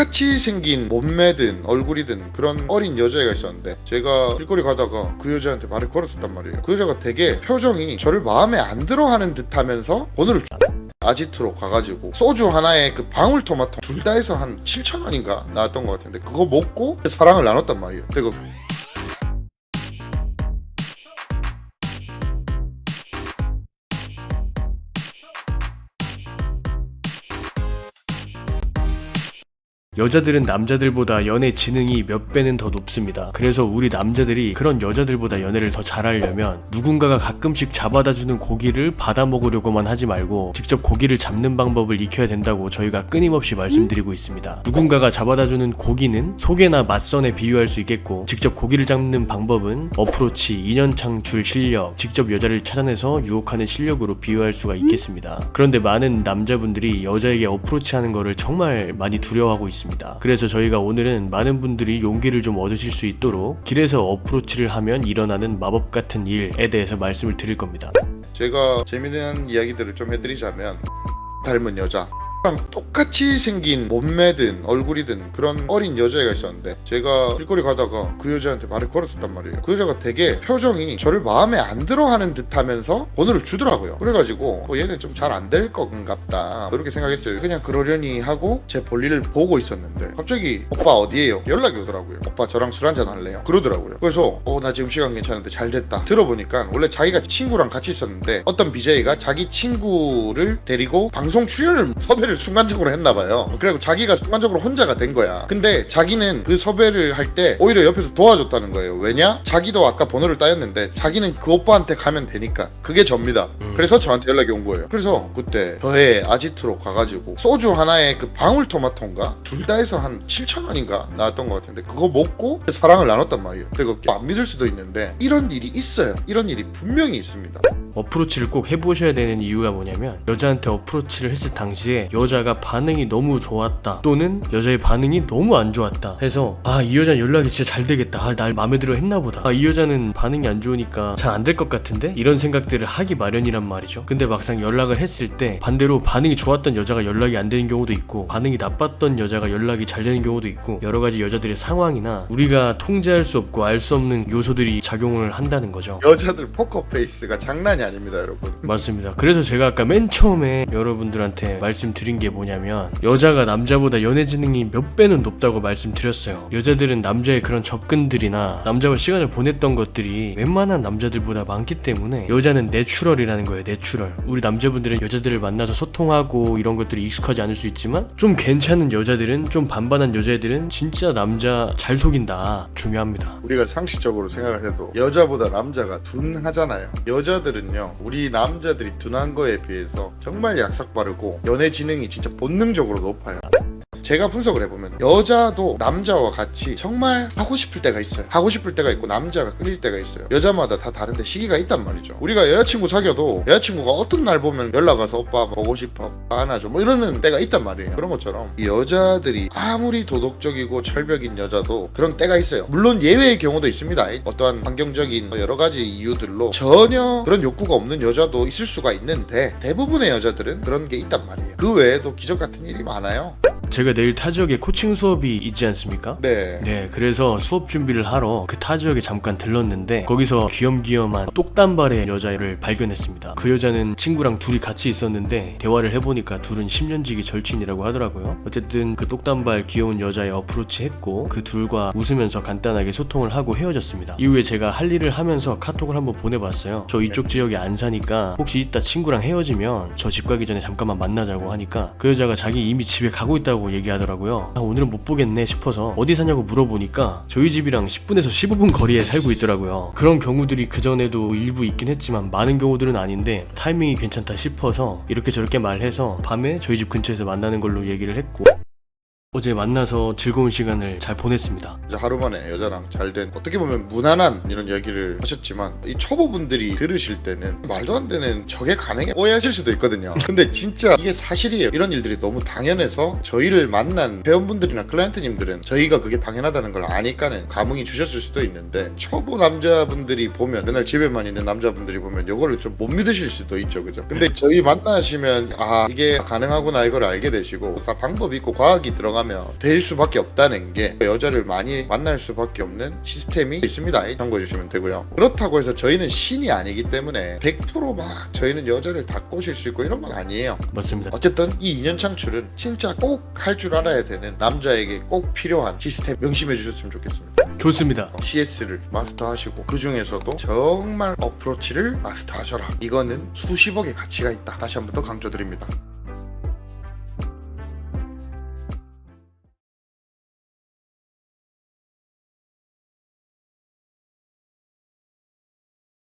똑같이 생긴 몸매든 얼굴이든 그런 어린 여자애가 있었는데 제가 길거리 가다가 그 여자한테 말을 걸었었단 말이에요. 그 여자가 되게 표정이 저를 마음에 안 들어하는 듯 하면서 번호를 주- 아지트로 가가지고 소주 하나에 그 방울토마토 둘 다 해서 한 7천 원인가 나왔던 것 같은데 그거 먹고 사랑을 나눴단 말이에요. 그리고 여자들은 남자들보다 연애 지능이 몇 배는 더 높습니다. 그래서 우리 남자들이 그런 여자들보다 연애를 더 잘하려면 누군가가 가끔씩 잡아다 주는 고기를 받아 먹으려고만 하지 말고 직접 고기를 잡는 방법을 익혀야 된다고 저희가 끊임없이 말씀드리고 있습니다. 누군가가 잡아다 주는 고기는 소개나 맞선에 비유할 수 있겠고 직접 고기를 잡는 방법은 어프로치, 인연 창출 실력, 직접 여자를 찾아내서 유혹하는 실력으로 비유할 수가 있겠습니다. 그런데 많은 남자분들이 여자에게 어프로치하는 거를 정말 많이 두려워하고 있습니다. 그래서 저희가 오늘은 많은 분들이 용기를 좀 얻으실 수 있도록 길에서 어프로치를 하면 일어나는 마법 같은 일에 대해서 말씀을 드릴 겁니다. 제가 재미있는 이야기들을 좀 해드리자면 닮은 여자 랑 똑같이 생긴 몸매든 얼굴이든 그런 어린 여자애가 있었는데 제가 길거리 가다가 그 여자한테 말을 걸었었단 말이에요. 그 여자가 되게 표정이 저를 마음에 안 들어하는 듯 하면서 번호를 주더라고요. 그래가지고 어, 얘는 좀 잘 안 될 것같다. 그렇게 생각했어요. 그냥 그러려니 하고 제 볼일을 보고 있었는데 갑자기 오빠 어디에요? 연락이 오더라고요. 오빠 저랑 술 한잔 할래요? 그러더라고요. 그래서 어 나 지금 시간 괜찮은데 잘 됐다. 들어보니까 원래 자기가 친구랑 같이 있었는데 어떤 BJ가 자기 친구를 데리고 방송 출연을 섭외를 순간적으로 했나봐요. 그래고 자기가 순간적으로 혼자가 된 거야. 근데 자기는 그 섭외를 할 때 오히려 옆에서 도와줬다는 거예요. 왜냐? 자기도 아까 번호를 따였는데 자기는 그 오빠한테 가면 되니까. 그게 접니다. 음. 그래서 저한테 연락이 온 거예요. 그래서 그때 저의 아지트로 가가지고 소주 하나에 그 방울토마토인가? 둘 다 해서 한 7천 원인가 나왔던 것 같은데 그거 먹고 사랑을 나눴단 말이에요. 그거 안 믿을 수도 있는데 이런 일이 있어요. 이런 일이 분명히 있습니다 어프로치를 꼭 해보셔야 되는 이유가 뭐냐면 여자한테 어프로치를 했을 당시에 여자가 반응이 너무 좋았다 또는 여자의 반응이 너무 안 좋았다 해서 아 이 여자는 연락이 진짜 잘 되겠다. 아, 날 마음에 들어 했나 보다. 아 이 여자는 반응이 안 좋으니까 잘 안 될 것 같은데? 이런 생각들을 하기 마련이란 말이죠. 근데 막상 연락을 했을 때 반대로 반응이 좋았던 여자가 연락이 안 되는 경우도 있고 반응이 나빴던 여자가 연락이 잘 되는 경우도 있고 여러 가지 여자들의 상황이나 우리가 통제할 수 없고 알 수 없는 요소들이 작용을 한다는 거죠. 여자들 포커페이스가 장난이 아닙니다 여러분 맞습니다. 그래서 제가 아까 맨 처음에 여러분들한테 말씀드린 게 뭐냐면 여자가 남자보다 연애 지능이 몇 배는 높다고 말씀드렸어요. 여자들은 남자의 그런 접근들이나 남자와 시간을 보냈던 것들이 웬만한 남자들보다 많기 때문에 여자는 내추럴이라는 거예요. 내추럴. 우리 남자분들은 여자들을 만나서 소통하고 이런 것들이 익숙하지 않을 수 있지만 좀 괜찮은 여자들은 좀 반반한 여자애들은 진짜 남자 잘 속인다. 중요합니다. 우리가 상식적으로 생각을 해도 여자보다 남자가 둔하잖아요. 여자들은요, 우리 남자들이 둔한 거에 비해서 정말 약삭 빠르고 연애 지능이 진짜 본능적으로 높아요. 제가 분석을 해보면 여자도 남자와 같이 정말 하고 싶을 때가 있어요. 하고 싶을 때가 있고 남자가 끌릴 때가 있어요. 여자마다 다 다른데 시기가 있단 말이죠. 우리가 여자친구 사귀어도 여자친구가 어떤 날 보면 연락 와서 오빠 보고 싶어 안아줘 뭐 이러는 때가 있단 말이에요. 그런 것처럼 이 여자들이 아무리 도덕적이고 철벽인 여자도 그런 때가 있어요. 물론 예외의 경우도 있습니다. 어떠한 환경적인 여러 가지 이유들로 전혀 그런 욕구가 없는 여자도 있을 수가 있는데 대부분의 여자들은 그런 게 있단 말이에요. 그 외에도 기적 같은 일이 많아요. 제가 내일 타 지역에 코칭 수업이 있지 않습니까? 네. 네, 그래서 수업 준비를 하러 그 타 지역에 잠깐 들렀는데 거기서 귀염귀염한 똑단발의 여자를 발견했습니다. 그 여자는 친구랑 둘이 같이 있었는데 대화를 해보니까 둘은 10년지기 절친이라고 하더라고요. 어쨌든 그 똑단발 귀여운 여자에 어프로치 했고 그 둘과 웃으면서 간단하게 소통을 하고 헤어졌습니다. 이후에 제가 할 일을 하면서 카톡을 한번 보내봤어요. 저 이쪽 지역에 안 사니까 혹시 이따 친구랑 헤어지면 저 집 가기 전에 잠깐만 만나자고 하니까 그 여자가 자기 이미 집에 가고 있다고 얘기하더라고요. 아, 오늘은 못 보겠네 싶어서 어디 사냐고 물어보니까 저희 집이랑 10분에서 15분 거리에 살고 있더라고요. 그런 경우들이 그전에도 일부 있긴 했지만 많은 경우들은 아닌데 타이밍이 괜찮다 싶어서 이렇게 저렇게 말해서 밤에 저희 집 근처에서 만나는 걸로 얘기를 했고 어제 만나서 즐거운 시간을 잘 보냈습니다. 이제 하루 만에 여자랑 잘 된 어떻게 보면 무난한 이런 이야기를 하셨지만 이 초보분들이 들으실 때는 말도 안 되는 저게 가능해 오해하실 수도 있거든요. 근데 진짜 이게 사실이에요. 이런 일들이 너무 당연해서 저희를 만난 회원분들이나 클라이언트님들은 저희가 그게 당연하다는 걸 아니까는 감흥이 주셨을 수도 있는데 초보 남자분들이 보면 맨날 집에만 있는 남자분들이 보면 이거를 좀 못 믿으실 수도 있죠. 그죠? 근데 저희 만나시면 아 이게 가능하구나 이걸 알게 되시고 다 방법이 있고 과학이 들어가면 하면 될 수밖에 없다는 게 여자를 많이 만날 수밖에 없는 시스템이 있습니다. 참고해 주시면 되고요. 그렇다고 해서 저희는 신이 아니기 때문에 100%막 저희는 여자를 다 꼬실 수 있고 이런 건 아니에요. 맞습니다. 어쨌든 이 인연 창출은 진짜 꼭 할 줄 알아야 되는 남자에게 꼭 필요한 시스템 명심해 주셨으면 좋겠습니다. 좋습니다. CS를 마스터하시고 그 중에서도 정말 어프로치를 마스터하셔라. 이거는 수십억의 가치가 있다. 다시 한 번 더 강조드립니다.